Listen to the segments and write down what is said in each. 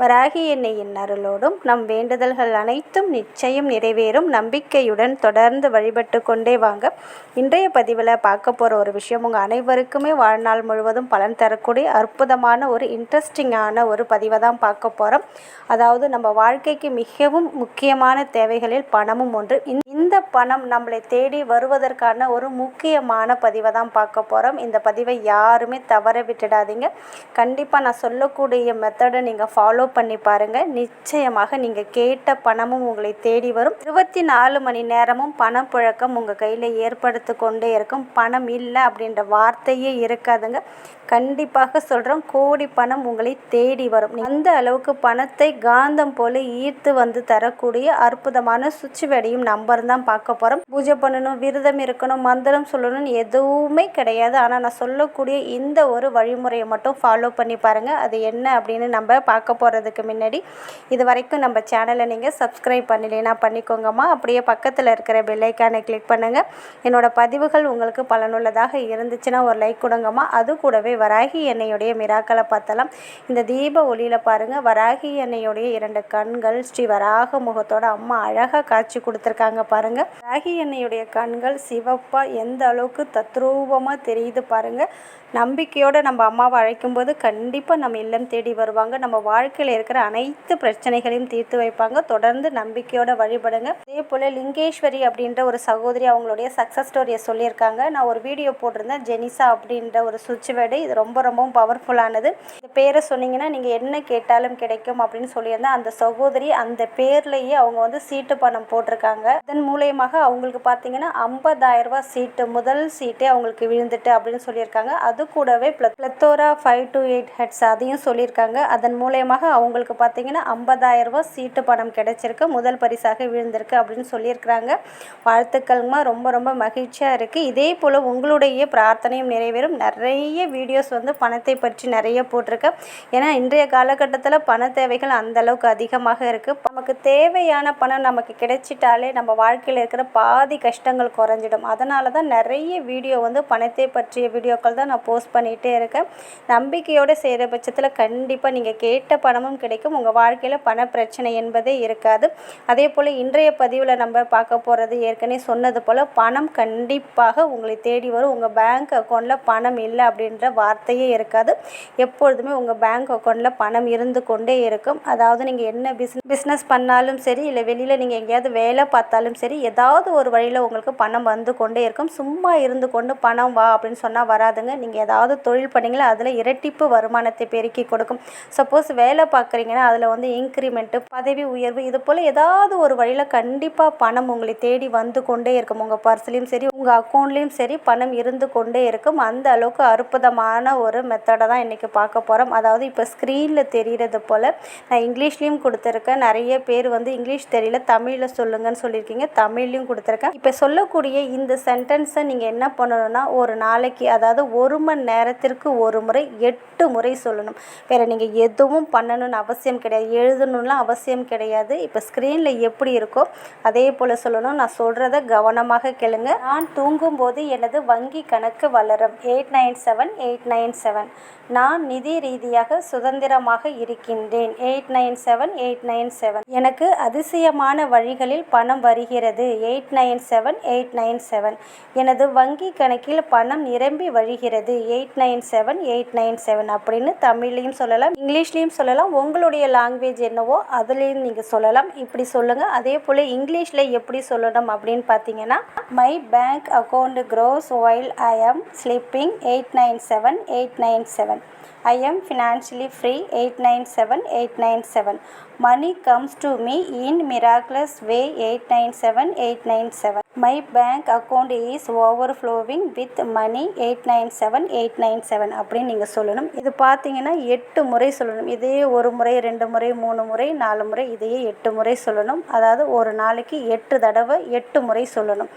வராகி எண்ணெயின் அருளோடும் நம் வேண்டுதல்கள் அனைத்தும் நிச்சயம் நிறைவேறும். நம்பிக்கையுடன் தொடர்ந்து வழிபட்டு கொண்டே வாங்க. இன்றைய பதிவில் பார்க்க போகிற ஒரு விஷயம் உங்கள் அனைவருக்குமே வாழ்நாள் முழுவதும் பலன் தரக்கூடிய அற்புதமான ஒரு இன்ட்ரெஸ்டிங்கான ஒரு பதிவை தான் பார்க்க போகிறோம் அதாவது நம்ம வாழ்க்கைக்கு மிகவும் முக்கியமான தேவைகளில் பணமும் ஒன்று. இந்த பணம் நம்மளை தேடி வருவதற்கான ஒரு முக்கியமான பதிவை தான் பார்க்க போகிறோம் இந்த பதிவை யாருமே தவற விட்டுடாதீங்க. கண்டிப்பாக நான் சொல்லக்கூடிய மெத்தடை நீங்கள் ஃபாலோ பண்ணி பாருங்கள் நிச்சயமாக நீங்கள் கேட்ட பணமும் உங்களை தேடி வரும். இருபத்தி நாலு மணி நேரமும் பணப்புழக்கம் உங்கள் கையில் ஏற்படுத்தி கொண்டே இருக்கும். பணம் இல்லை அப்படின்ற வார்த்தையே இருக்காதுங்க. கண்டிப்பாக சொல்கிறோம் கோடி பணம் உங்களை தேடி வரும். அந்த அளவுக்கு பணத்தை காந்தம் போல ஈர்த்து வந்து தரக்கூடிய அற்புதமான சுச்சுவேடையும் நம்பர் தான் பார்க்க போகிறோம் பூஜை பண்ணணும் விரதம் இருக்கணும் மந்திரம் சொல்லணும்னு எதுவுமே கிடையாது. ஆனால் நான் சொல்லக்கூடிய இந்த ஒரு வழிமுறையை மட்டும் ஃபாலோ பண்ணி பாருங்கள் அது என்ன அப்படின்னு நம்ம பார்க்க போகிறதுக்கு முன்னாடி இது வரைக்கும் நம்ம சேனலை நீங்கள் சப்ஸ்கிரைப் பண்ணலைன்னா பண்ணிக்கோங்கம்மா. அப்படியே பக்கத்தில் இருக்கிற பெல்லைக்கானை கிளிக் பண்ணுங்கள் என்னோடய பதிவுகள் உங்களுக்கு பலனுள்ளதாக இருந்துச்சுன்னா ஒரு லைக் கொடுங்கம்மா. அது கூடவே வராகி எண்ணெயுடைய மிராக்களை பார்த்தலாம். இந்த தீப ஒளியில் பாருங்கள் வராகி எண்ணெயுடைய இரண்டு கண்கள் ஸ்ரீ வராக முகத்தோட அம்மா அழகாக காட்சி கொடுத்துருக்காங்க பாருங்கள் வராகி எண்ணெயுடைய கண்கள் சிவப்பாக எந்த அளவுக்கு தத்ரூபமாக தெரியுது பாருங்கள் நம்பிக்கையோடு நம்ம அம்மாவை அழைக்கும்போது கண்டிப்பாக நம்ம இல்லம் தேடி வருவாங்க. நம்ம வாழ்க்கையில் இருக்கிற அனைத்து பிரச்சனைகளையும் தீர்த்து வைப்பாங்க. தொடர்ந்து நம்பிக்கையோட வழிபடுங்க. அதே போல் லிங்கேஸ்வரி அப்படின்ற ஒரு சகோதரி அவங்களுடைய சக்ஸஸ் ஸ்டோரியை சொல்லியிருக்காங்க. நான் ஒரு வீடியோ போட்டிருந்தேன். ஜெனிசா அப்படின்ற ஒரு சுவிட்ச் வேர்டு. இது ரொம்ப ரொம்பவும் பவர்ஃபுல்லானது இந்த பேரை சொன்னீங்கன்னா நீங்கள் என்ன கேட்டாலும் கிடைக்கும் அப்படின்னு சொல்லியிருந்தேன். அந்த சகோதரி அந்த பேர்லேயே அவங்க வந்து சீட்டு பணம் போட்டிருக்காங்க. அதன் மூலயமாக அவங்களுக்கு பார்த்தீங்கன்னா 50000 சீட்டு முதல் சீட்டே அவங்களுக்கு விழுந்துட்டு அப்படின்னு சொல்லியிருக்காங்க. அது கூடவே plethora five to eight heads அதையும் சொல்லியிருக்காங்க. அதன் மூலயமாக அவங்களுக்கு பார்த்திங்கன்னா 50000 ரூபா சீட்டு பணம் கிடைச்சிருக்கு. முதல் பரிசாக விழுந்திருக்கு அப்படின்னு சொல்லியிருக்கிறாங்க. வாழ்த்துக்கள்மா ரொம்ப ரொம்ப மகிழ்ச்சியாக இருக்குது இதே போல் உங்களுடைய பிரார்த்தனையும் நிறைவேறும். நிறைய வீடியோஸ் வந்து பணத்தை பற்றி நிறைய போட்டிருக்கேன் ஏன்னா இன்றைய காலகட்டத்தில் பண தேவைகள் அந்த அளவுக்கு அதிகமாக இருக்குது நமக்கு தேவையான பணம் நமக்கு கிடைச்சிட்டாலே நம்ம வாழ்க்கையில் இருக்கிற பாதி கஷ்டங்கள் குறைஞ்சிடும். அதனால தான் நிறைய வீடியோ வந்து பணத்தை பற்றிய வீடியோக்கள் தான் நான் போஸ்ட் பண்ணிகிட்டே இருக்கேன். நம்பிக்கையோடு செய்கிற பட்சத்தில் கண்டிப்பாக நீங்கள் கேட்ட பணம் பணமும் கிடைக்கும். உங்கள் வாழ்க்கையில் பண பிரச்சனை என்பதே இருக்காது. அதே போல் இன்றைய பதிவில் நம்ம பார்க்க போகிறது ஏற்கனவே சொன்னது போல் பணம் கண்டிப்பாக உங்களை தேடி வரும். உங்கள் பேங்க் அக்கௌண்ட்டில் பணம் இல்லை அப்படின்ற வார்த்தையே இருக்காது. எப்பொழுதுமே உங்கள் பேங்க் அக்கௌண்ட்டில் பணம் இருந்து கொண்டே இருக்கும். அதாவது நீங்கள் என்ன பிஸ்னஸ் பிஸ்னஸ் பண்ணாலும் சரி இல்லை வெளியில் நீங்கள் எங்கேயாவது வேலை பார்த்தாலும் சரி ஏதாவது ஒரு வழியில் உங்களுக்கு பணம் வந்து கொண்டே இருக்கும். சும்மா இருந்து கொண்டு பணம் வா அப்படின்னு சொன்னால் வராதுங்க. நீங்கள் ஏதாவது தொழில் பண்ணிங்களா அதில் இரட்டிப்பு வருமானத்தை பெருக்கி கொடுக்கும். சப்போஸ் வேலை பார்க்குறீங்கன்னா அதில் வந்து இன்க்ரிமெண்ட்டு பதவி உயர்வு இது போல் ஏதாவது ஒரு வழியில் கண்டிப்பாக பணம் உங்களை தேடி வந்து கொண்டே இருக்கும். உங்கள் பர்ஸ்லேயும் சரி உங்கள் அக்கௌண்ட்லேயும் சரி பணம் இருந்து கொண்டே இருக்கும். அந்த அளவுக்கு அற்புதமான ஒரு மெத்தடை தான் இன்றைக்கி பார்க்க போகிறோம் அதாவது இப்போ ஸ்க்ரீனில் தெரிகிறது போல் நான் இங்கிலீஷ்லேயும் கொடுத்துருக்கேன். நிறைய பேர் வந்து இங்கிலீஷ் தெரியல தமிழில் சொல்லுங்கன்னு சொல்லியிருக்கீங்க. தமிழ்லையும் கொடுத்துருக்கேன். இப்போ சொல்லக்கூடிய இந்த சென்டென்ஸை நீங்கள் என்ன பண்ணணும்னா ஒரு நாளைக்கு அதாவது ஒரு மணி நேரத்திற்கு ஒரு முறை எட்டு முறை சொல்லணும். வேறு நீங்கள் எதுவும் பண்ணணும்னு அவசியம் கிடையாது. எழுதணும்லாம் அவசியம் கிடையாது. இப்போ ஸ்க்ரீனில் எப்படி இருக்கோ அதே போல் சொல்லணும். நான் சொல்கிறத கவனமாக கேளுங்க. நான் தூங்கும்போது எனது வங்கி கணக்கு வளரும். Eight nine seven eight nine seven. நான் நிதி ரீதியாக சுதந்திரமாக இருக்கின்றேன். Eight nine seven eight nine seven. எனக்கு அதிசயமான வழிகளில் பணம் வருகிறது. Eight nine seven eight nine seven. எனது வங்கி கணக்கில் பணம் நிரம்பி வழிகிறது eight nine seven eight nine seven அப்படின்னு தமிழ்லையும் சொல்லலாம் இங்கிலீஷ்லேயும் சொல்லலாம் உங்களுடைய லாங்குவேஜ் என்னவோ அதுலேயும் நீங்கள் சொல்லலாம். இப்படி சொல்லுங்கள் அதே போல் இங்கிலீஷில் எப்படி சொல்லணும் அப்படின்னு பார்த்தீங்கன்னா my bank account grows while I am sleeping eight nine seven eight nine seven money comes to me in miraculous way eight nine seven eight nine seven my bank account is overflowing with money eight nine seven eight nine seven அப்படின்னு நீங்கள் சொல்லணும். இது பார்த்தீங்கன்னா எட்டு முறை சொல்லணும். இதே ஒரு முறை ரெண்டு முறை மூணு முறை நாலு முறை இதையே எட்டு முறை சொல்லணும். அதாவது ஒரு நாளைக்கு எட்டு தடவை எட்டு முறை சொல்லணும்.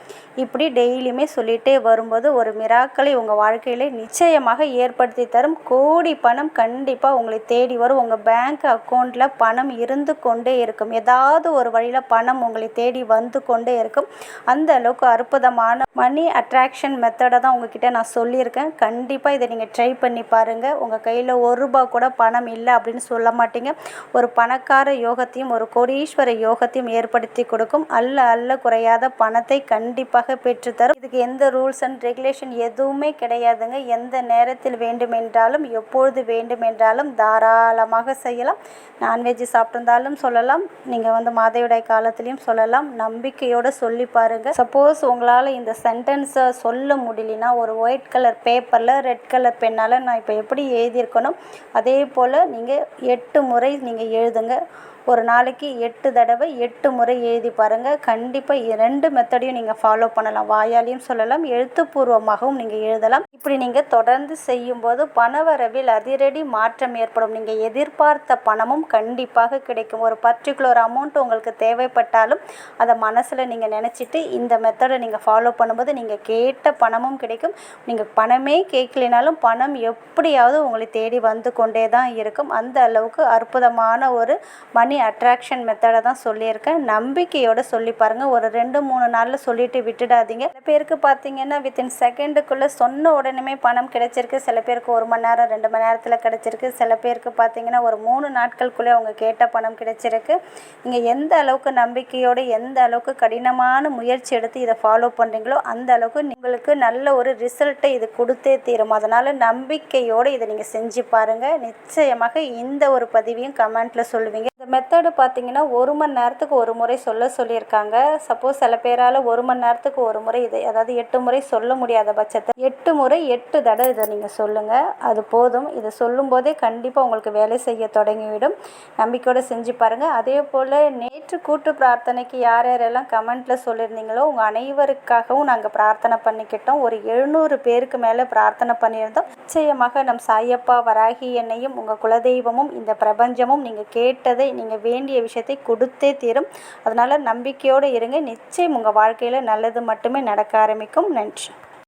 இப்படி டெய்லியுமே சொல்லிகிட்டே வரும்போது ஒரு மிராக்களை உங்கள் வாழ்க்கையில் நிச்சயமாக ஏற்படுத்தி தரும். கோடி பணம் கண்டிப்பாக உங்களை தேடி வரும். உங்கள் பேங்க் அக்கௌண்ட்டில் பணம் இருந்து கொண்டே இருக்கும். ஏதாவது ஒரு வழியில் பணம் உங்களை தேடி வந்து கொண்டே இருக்கும். அந்த அந்த அளவுக்கு அற்புதமான மணி அட்ராக்ஷன் மெத்தடை தான் உங்ககிட்ட நான் சொல்லியிருக்கேன். கண்டிப்பாக இதை நீங்கள் ட்ரை பண்ணி பாருங்கள் உங்கள் கையில் ஒரு ரூபா கூட பணம் இல்லை அப்படின்னு சொல்ல மாட்டீங்க. ஒரு பணக்கார யோகத்தையும் ஒரு கோடீஸ்வர யோகத்தையும் ஏற்படுத்தி கொடுக்கும். அல்ல அல்ல குறையாத பணத்தை கண்டிப்பாக பெற்றுத்தரும். இதுக்கு எந்த ரூல்ஸ் அண்ட் ரெகுலேஷன் எதுவுமே கிடையாதுங்க. எந்த நேரத்தில் வேண்டுமென்றாலும் எப்பொழுது வேண்டுமென்றாலும் தாராளமாக செய்யலாம். நான்வெஜ் சாப்பிட்டிருந்தாலும் சொல்லலாம். நீங்கள் வந்து மாதவிடாய் காலத்துலேயும் சொல்லலாம். நம்பிக்கையோடு சொல்லி பாருங்கள் சப்போஸ் உங்களால் இந்த சென்டென்ஸை சொல்ல முடியலனா ஒரு ஒயிட் கலர் பேப்பரில் ரெட் கலர் பென்னால் நான் இப்போ எப்படி எழுதியிருக்கணும்? அதே போல் நீங்கள் எட்டு முறை நீங்கள் எழுதுங்க. ஒரு நாளைக்கு எட்டு தடவை எட்டு முறை எழுதி பாருங்கள் கண்டிப்பாக ரெண்டு மெத்தடையும் நீங்கள் ஃபாலோ பண்ணலாம். வாயாலையும் சொல்லலாம். எழுத்துப்பூர்வமாகவும் நீங்கள் எழுதலாம். இப்படி நீங்கள் தொடர்ந்து செய்யும்போது பணவரவில் அதிரடி மாற்றம் ஏற்படும். நீங்கள் எதிர்பார்த்த பணமும் கண்டிப்பாக கிடைக்கும். ஒரு பர்டிகுலர் அமௌண்ட் உங்களுக்கு தேவைப்பட்டாலும் அதை மனசில் நீங்கள் நினச்சிட்டு இந்த மெத்தடை நீங்கள் ஃபாலோ பண்ணும்போது நீங்கள் கேட்ட பணமும் கிடைக்கும். நீங்கள் பணமே கேட்கலினாலும் பணம் எப்படியாவது உங்களை தேடி வந்து கொண்டே தான் இருக்கும். அந்த அளவுக்கு அற்புதமான ஒரு மணி அட்ராக்ஷன் மெத்தடை தான் சொல்லியிருக்கேன். நம்பிக்கையோடு சொல்லி பாருங்கள் ஒரு ரெண்டு மூணு நாளில் சொல்லிட்டு விட்டுடாதீங்க. சில பேருக்கு பார்த்தீங்கன்னா வித்தின் செகண்டுக்குள்ளே சொன்ன உடனே பணம் கிடைச்சிருக்கு. சில பேருக்கு ஒரு மணி நேரம் ரெண்டு மணி நேரத்தில் கிடைச்சிருக்கு. சில பேருக்கு பார்த்தீங்கன்னா ஒரு மூணு நாட்களுக்குள்ளே அவங்க கேட்ட பணம் கிடைச்சிருக்கு. நீங்கள் எந்த அளவுக்கு நம்பிக்கையோடு எந்த அளவுக்கு கடினமான முயற்சி எடுத்து இதை ஃபாலோ பண்ணுறீங்களோ அந்த அளவுக்கு உங்களுக்கு நல்ல ஒரு ரிசல்ட்டை இது கொடுத்தே தீரும். அதனால் நம்பிக்கையோடு இதை நீங்கள் செஞ்சு பாருங்கள் நிச்சயமாக இந்த ஒரு பதிவையும் கமெண்ட்டில் சொல்லுவீங்க. இந்த மெத்தடு பார்த்தீங்கன்னா ஒரு மணி நேரத்துக்கு ஒரு முறை சொல்ல சொல்லியிருக்காங்க. சப்போஸ் சில பேரால் ஒரு மணி நேரத்துக்கு ஒரு முறை இது அதாவது எட்டு முறை சொல்ல முடியாத பட்சத்தை எட்டு முறை எட்டு தடவை இதை நீங்கள் சொல்லுங்கள் அது போதும். இதை சொல்லும்போதே கண்டிப்பாக உங்களுக்கு வேலை செய்ய தொடங்கிவிடும். நம்பிக்கையோடு செஞ்சு பாருங்கள் அதே போல் நேற்று கூட்டு பிரார்த்தனைக்கு யார் யாரெல்லாம் கமெண்ட்டில் சொல்லியிருந்தீங்களோ உங்கள் அனைவருக்காகவும் நாங்கள் பிரார்த்தனை பண்ணிக்கிட்டோம். ஒரு எழுநூறு பேருக்கு மேலே பிரார்த்தனை பண்ணியிருந்தோம். நிச்சயமாக நம் சாயப்பா வராகி என்னையும் உங்கள் குலதெய்வமும் இந்த பிரபஞ்சமும் நீங்கள் கேட்டதை நீங்கள் வேண்டிய விஷயத்தை கொடுத்தே தீரும். அதனால் நம்பிக்கையோடு இருங்க. நிச்சயம் உங்கள் வாழ்க்கையில் நல்லது மட்டுமே நடக்க ஆரம்பிக்கும். நன்றி.